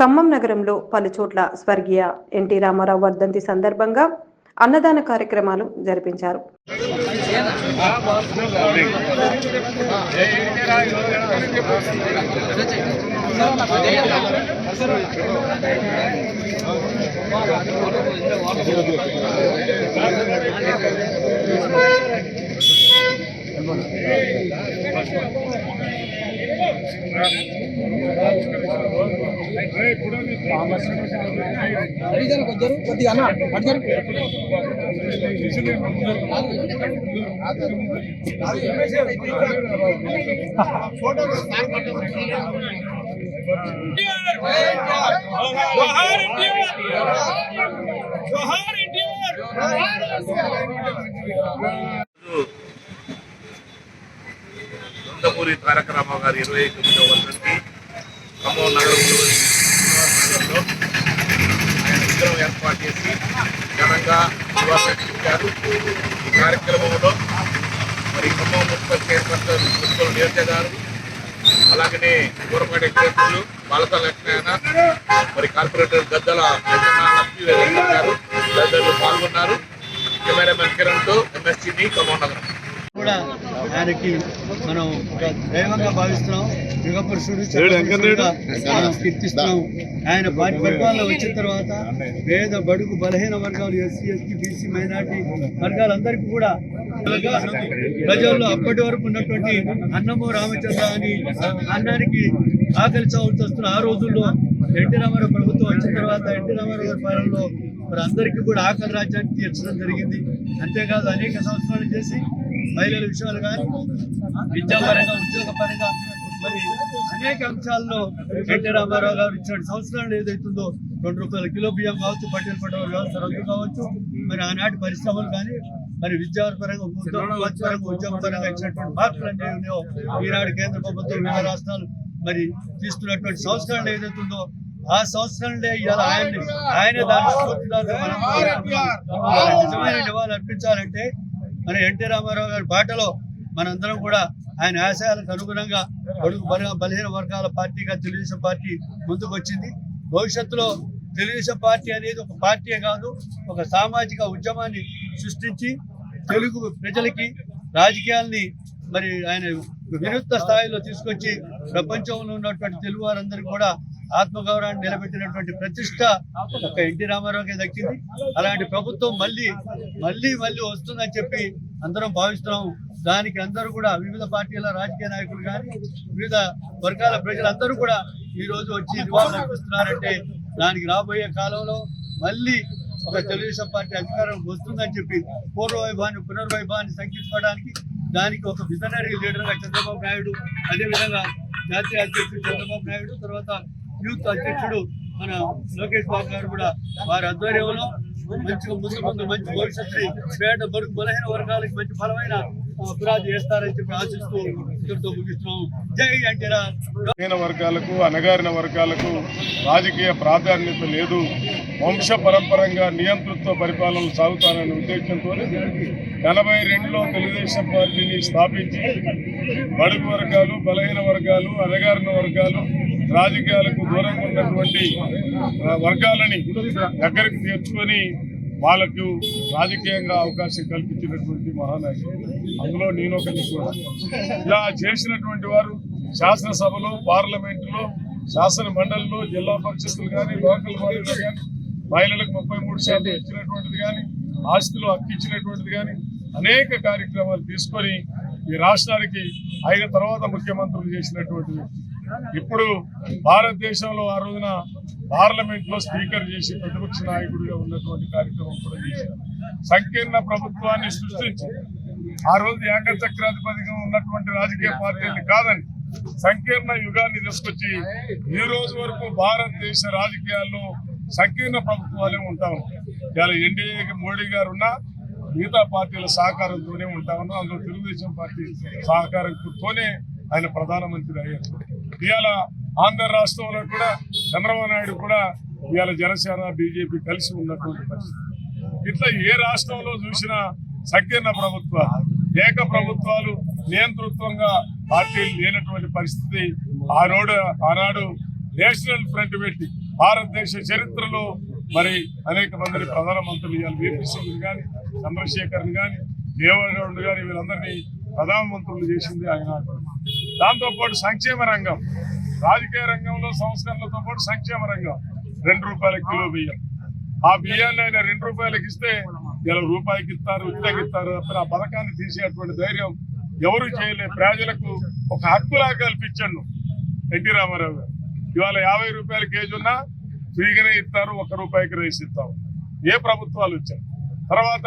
ఖమ్మం నగరంలో పలుచోట్ల స్వర్గీయ ఎన్టీ రామారావు వర్ధంతి సందర్భంగా అన్నదాన కార్యక్రమాలు జరిపించారు. అడిగారు కొందరు కొద్దిగా తారక రామారావు గారి ఇరవై తొమ్మిదవ వర్షానికి ఖమ్మం నగరంలో శ్రీనివాస ఆయన విగ్రహం ఏర్పాటు చేసి ఘనంగా నివాళులర్పించారు ఈ కార్యక్రమంలో మరి ఖమ్మం మున్సిపల్ చైర్పర్సన్ మున్సిపల్ నియోజక గారు అలాగనే దూరపాటి అధ్యక్షులు బాలత లక్ష్మణ మరి కార్పొరేటర్ గద్దల వెంకన్న లక్ష్మీ వెంకన్న గారు తదితరులు పాల్గొన్నారు కెమెరామెన్ కిరణ్తో ఎంఎస్టీవీ ఖమ్మం నగరం కూడా ఆయనకి మనం దైవంగా భావిస్తున్నాం. యుగ పురుషుడు మనం కీర్తిస్తున్నాం. ఆయన పార్టీ పరిపాలన వచ్చిన తర్వాత పేద బడుగు బలహీన వర్గాలు ఎస్సీ ఎస్టీ బీసీ మైనార్టీ వర్గాలందరికీ కూడా ప్రజల్లో అప్పటి వరకు ఉన్నటువంటి అన్నమో రామచంద్ర అని అన్నానికి ఆకలి చావులు వస్తున్న ఆ రోజుల్లో ఎన్టీ రామారావు ప్రభుత్వం వచ్చిన తర్వాత ఎన్టీ రామారావు గారి పాలనలో మరి అందరికీ కూడా ఆకలి రాజ్యాన్ని తీర్చడం జరిగింది. అంతేకాదు అనేక సంవత్సరాలు చేసి మహిళల విషయాలు కానీ విద్యాపరంగా ఉద్యోగపరంగా మరి అనేక అంశాల్లో ఎన్టీ రామారావు గారు ఇచ్చిన సంవత్సరాలు ఏదైతుందో రెండు రూపాయల కిలో బియ్యం కావచ్చు పట్టెల పట్టణ వ్యవస్థ రద్దు కావచ్చు మరి ఆనాటి పరిశ్రమలు కానీ మరి విద్యాపరంగా ఉద్యోగపరంగా ఉద్యోగపరంగా ఇచ్చినటువంటి మార్పులు ఉన్నాయో ఈనాడు కేంద్ర ప్రభుత్వం వివిధ రాష్ట్రాలు మరి తీసుకున్నటువంటి సంవత్సరాలు ఏదైతుందో ఆ సంవత్సరంలో ఇవాళ ఆయన ఆయన దాని స్ఫూర్తిదారుగా మనం నిజమైన నివాళులు అర్పించాలంటే మన ఎన్టీ రామారావు గారి బాటలో మనందరం కూడా ఆయన ఆశయాలకు అనుగుణంగా బడుగు బల- బలహీన వర్గాల పార్టీగా తెలుగుదేశం పార్టీ ముందుకు వచ్చింది. భవిష్యత్తులో తెలుగుదేశం పార్టీ అనేది ఒక పార్టీ కాదు ఒక సామాజిక ఉద్యమాన్ని సృష్టించి తెలుగు ప్రజలకి రాజకీయాల్ని మరి ఆయన వినూత్న స్థాయిలో తీసుకొచ్చి ప్రపంచంలో ఉన్నటువంటి తెలుగు వారందరికీ కూడా ఆత్మగౌరవాన్ని నిలబెట్టినటువంటి ప్రతిష్ట ఒక ఎన్టీ రామారావుకి దక్కింది. అలాంటి ప్రభుత్వం మళ్ళీ మళ్ళీ మళ్ళీ వస్తుందని చెప్పి అందరం భావిస్తున్నాం. దానికి అందరూ కూడా వివిధ పార్టీల రాజకీయ నాయకులు కానీ వివిధ వర్గాల ప్రజలందరూ కూడా ఈ రోజు వచ్చి నివాళులు అర్పిస్తున్నారంటే దానికి రాబోయే కాలంలో మళ్ళీ ఒక తెలుగుదేశం పార్టీ అధికారం వస్తుందని చెప్పి పూర్వ వైభవాన్ని పునర్వైభవాన్ని సంకించుకోవడానికి దానికి ఒక విజనరీ లీడర్గా చంద్రబాబు నాయుడు అదేవిధంగా జాతీయ అధ్యక్షుడు చంద్రబాబు నాయుడు తర్వాత యూత్ అధ్యక్షుడు మన లోకేష్ బాబు గారు కూడా వారి ఆధ్వర్యంలో మంచిగా ముందు ముందు మంచి భవిష్యత్తు పేట బరుకు బలహీన వర్గాలకు మంచి బలమైన ఆ, చేస్తారని చెప్పి ఆశిస్తూ ఇక్కడితో జై ఎన్టీఆర్ బలహీన వర్గాలకు అణగారిన వర్గాలకు రాజకీయ ప్రాధాన్యత లేదు. వంశ పరంపరంగా నియంతృత్వ పరిపాలన సాగుతారనే ఉద్దేశంతో ఎనభై రెండులో తెలుగుదేశం పార్టీని స్థాపించి బడుగు వర్గాలు బలహీన వర్గాలు అనగారిన వర్గాలు రాజకీయాలకు దూరంగా ఉన్నటువంటి వర్గాలని దగ్గరికి చేర్చుకొని వాళ్ళకు రాజకీయంగా అవకాశం కల్పించినటువంటి మహానాయకుడు. అందులో నేను ఒకరిని కూడా. ఇలా చేసినటువంటి వారు శాసనసభలో పార్లమెంటులో శాసన మండలిలో జిల్లా పరిషత్తులు కానీ లోకల్ బాడీలు కానీ మహిళలకు ముప్పై మూడు శాతం ఇచ్చినటువంటిది కానీ ఆస్తులు అక్కించినటువంటిది కానీ అనేక కార్యక్రమాలు తీసుకొని ఈ రాష్ట్రానికి ఆయన తర్వాత ముఖ్యమంత్రులు చేసినటువంటి ఇప్పుడు భారతదేశంలో ఆ రోజున పార్లమెంట్లో స్పీకర్ చేసి ప్రతిపక్ష నాయకుడిగా ఉన్నటువంటి కార్యక్రమం కూడా చేశారు. సంకీర్ణ ప్రభుత్వాన్ని సృష్టించి ఆ రోజు ఏకచక్రాధిపతిగా ఉన్నటువంటి రాజకీయ పార్టీలు కాదని సంకీర్ణ యుగాన్ని తీసుకొచ్చి ఈ రోజు వరకు భారతదేశ రాజకీయాల్లో సంకీర్ణ ప్రభుత్వాలే ఉంటా ఇలా ఎన్డీఏకి మోడీ గారు ఉన్నా మిగతా పార్టీల సహకారంతోనే ఉంటా ఉన్నాం. అందులో తెలుగుదేశం పార్టీ సహకారంతోనే ఆయన ప్రధానమంత్రి అయ్యారు. ఇవాళ ఆంధ్ర రాష్ట్రంలో కూడా చంద్రబాబు నాయుడు కూడా ఇవాళ జనసేన బీజేపీ కలిసి ఉన్నటువంటి పరిస్థితి. ఇట్లా ఏ రాష్ట్రంలో చూసినా సంకీర్ణ ప్రభుత్వాలు ఏక ప్రభుత్వాలు నియంతృత్వంగా పార్టీలు లేనటువంటి పరిస్థితి ఆనాడు ఆనాడు నేషనల్ ఫ్రంట్ పెట్టి భారతదేశ చరిత్రలో మరి అనేక మంది ప్రధానమంత్రులు ఇవాళ వీపీ సింగ్ కానీ చంద్రశేఖర్ కానీ దేవగౌడ్ కానీ వీళ్ళందరినీ ప్రధానమంత్రులు చేసింది ఆయన. దాంతోపాటు సంక్షేమ రంగం. రాజకీయ రంగంలో సంస్కరణలతో పాటు సంక్షేమ రంగం. రెండు రూపాయల కిలో బియ్యం. ఆ బియ్యాన్ని ఆయన రెండు రూపాయలకి ఇస్తే ఇలా రూపాయికి ఇస్తారు ఉచితంగా ఇస్తారు. ఆ పథకాన్ని తీసేటువంటి ధైర్యం ఎవరు చేయలేదు. ప్రజలకు ఒక హక్కులా కల్పించండు ఎన్టీ రామారావు గారు. ఇవాళ యాభై రూపాయల కేజీ ఉన్నా ఫ్రీగానే ఇస్తారు ఒక రూపాయికి రైస్ ఇస్తాం. ఏ ప్రభుత్వాలు వచ్చాయి? తర్వాత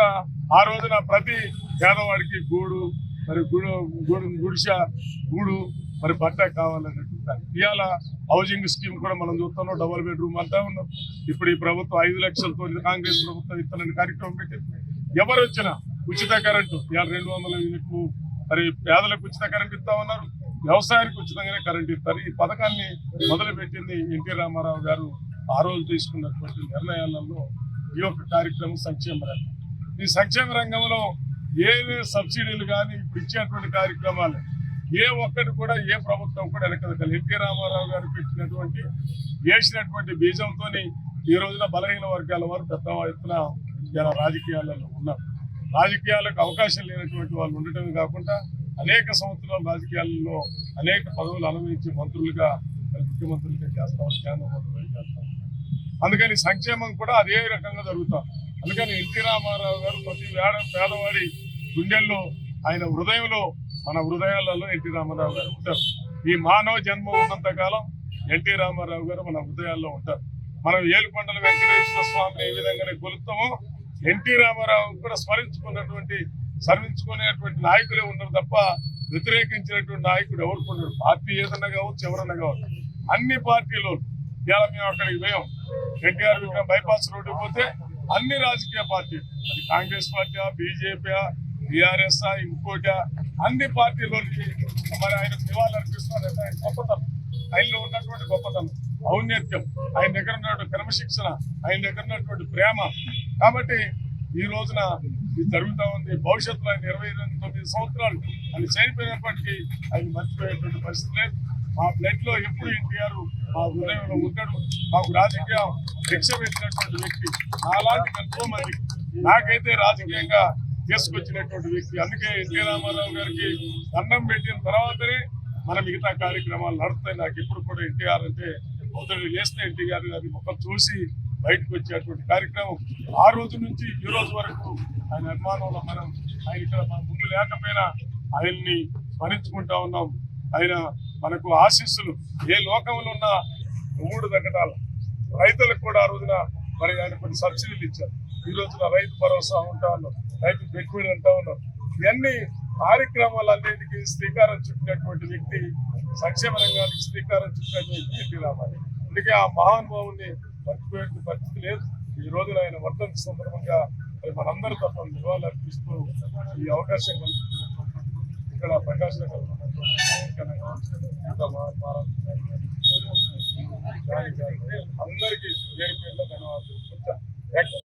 ఆ రోజున ప్రతి పేదవాడికి గూడు మరి గుడి గూడు గుడిస గూడు మరి బట్ట కావాలన్నట్టు ఇవాళ హౌసింగ్ స్కీమ్ కూడా మనం చూస్తున్నాం డబుల్ బెడ్రూమ్ అంతా ఉన్నాం. ఇప్పుడు ఈ ప్రభుత్వం ఐదు లక్షలతో కాంగ్రెస్ ప్రభుత్వం ఇస్తున్న కార్యక్రమం పెట్టింది. ఎవరు వచ్చినా ఉచిత కరెంటు ఇవాళ రెండు వందల యూనిట్లు మరి పేదలకు ఉచిత కరెంట్ ఇస్తా ఉన్నారు. వ్యవసాయానికి ఉచితంగానే కరెంట్ ఇస్తారు. ఈ పథకాన్ని మొదలుపెట్టింది ఎన్టీ రామారావు గారు ఆ రోజు తీసుకున్నటువంటి నిర్ణయాలలో ఈ యొక్క కార్యక్రమం సంక్షేమ రంగం. ఈ సంక్షేమ రంగంలో ఏ సబ్సిడీలు కానీ ఇప్పుడు ఇచ్చేటువంటి కార్యక్రమాలు ఏ ఒక్కటి కూడా ఏ ప్రభుత్వం కూడా వెనకదకలు ఎన్టీ రామారావు గారు పెట్టినటువంటి వేసినటువంటి బీజంతో ఈ రోజున బలహీన వర్గాల వారు పెద్ద ఎత్తున ఇలా రాజకీయాలలో ఉన్నారు. రాజకీయాలకు అవకాశం లేనటువంటి వాళ్ళు ఉండటమే కాకుండా అనేక సంవత్సరాలు రాజకీయాలలో అనేక పదవులు అనుభవించి మంత్రులుగా ముఖ్యమంత్రులుగా చేస్తాం కేంద్ర మంత్రులుగా చేస్తాం అందుకని సంక్షేమం కూడా అదే రకంగా జరుగుతాం అందుకని ఎన్టీ రామారావు గారు ప్రతి వేడ పేదవాడి గుండెల్లో ఆయన హృదయంలో మన హృదయాలలో ఎన్టీ రామారావు గారు ఉంటారు. ఈ మానవ జన్మ ఉన్నంత కాలం ఎన్టీ రామారావు గారు మన హృదయాల్లో ఉంటారు. మనం ఏలుకొండల వెంకటేశ్వర స్వామిని ఏ విధంగానే కొలుస్తామో ఎన్టీ రామారావు కూడా స్మరించుకున్నటువంటి స్మరించుకునేటువంటి నాయకులే ఉన్నారు తప్ప వ్యతిరేకించినటువంటి నాయకుడు ఎవరు ఉండరు పార్టీ ఏదన్నా కావచ్చు ఎవరన్నా కావచ్చు. అన్ని పార్టీలు ఇవాళ మేము అక్కడికి పోయాం. ఎన్టీఆర్ విగ్రహం బైపాస్ రోడ్డు పోతే అన్ని రాజకీయ పార్టీలు అది కాంగ్రెస్ పార్టీ బీజేపీ బీఆర్ఎస్ ఇంకోట అన్ని పార్టీలోకి మరి ఆయన నివాళులు అర్పిస్తున్నారు ఆయన గొప్పతనం. ఆయనలో ఉన్నటువంటి గొప్పతనం ఔన్నత్యం ఆయన దగ్గర ఉన్నటువంటి క్రమశిక్షణ ఆయన దగ్గర ఉన్నటువంటి ప్రేమ. కాబట్టి ఈ రోజున ఇది జరుగుతూ ఉంది. భవిష్యత్తులో ఆయన ఇరవై తొమ్మిది సంవత్సరాలు ఆయన చనిపోయినప్పటికీ ఆయన మర్చిపోయేటువంటి పరిస్థితి లేదు. మా బ్లడ్లో ఎప్పుడు ఎన్టీఆర్ మా హృదయంలో ఉంటాడు మాకు రాజకీయ శిక్ష పెట్టినటువంటి వ్యక్తి. అలాంటి ఎంతో మంది. నాకైతే రాజకీయంగా తీసుకొచ్చినటువంటి వ్యక్తి. అందుకే ఎన్టీ రామారావు గారికి దండం పెట్టిన తర్వాతనే మన మిగతా కార్యక్రమాలు నడుస్తాయి. నాకు ఇప్పుడు కూడా ఎన్టీఆర్ అంటే మొదటి చేసిన ఎన్టీఆర్ గారి ముఖం చూసి బయటకు వచ్చేటువంటి కార్యక్రమం ఆ రోజు నుంచి ఈ రోజు వరకు ఆయన అభిమానంలో మనం ఆయన ఇక్కడ మన ముందు లేకపోయినా ఆయన్ని స్మరించుకుంటా ఉన్నాం. ఆయన మనకు ఆశీస్సులు ఏ లోకంలో ఉన్న మూడు దక్కటాలు రైతులకు కూడా ఆ రోజున మరి ఆయన కొన్ని సబ్సిడీలు ఇచ్చారు. ఈ రోజున రైతు భరోసా ఉంటా ఉన్నాం రైతు పెట్టుబడి అంటా ఉన్నాం ఇవన్నీ కార్యక్రమాలన్నిటికీ శ్రీకారం చుట్టినటువంటి వ్యక్తి సంక్షేమ రంగానికి శ్రీకారం చుట్టినటువంటి వ్యక్తి ఎన్టీ రామారావు అందుకే ఆ మహానుభావుని మర్చిపోయే పరిస్థితి లేదు. ఈ రోజున ఆయన వర్ధంతి సందర్భంగా మరి మనందరూ తప్ప నివాళులర్పిస్తూ ఈ అవకాశం ఇక్కడ ప్రకాశ్ నగర్ అందరికీ పేరు పేరులో ధన్యవాదాలు.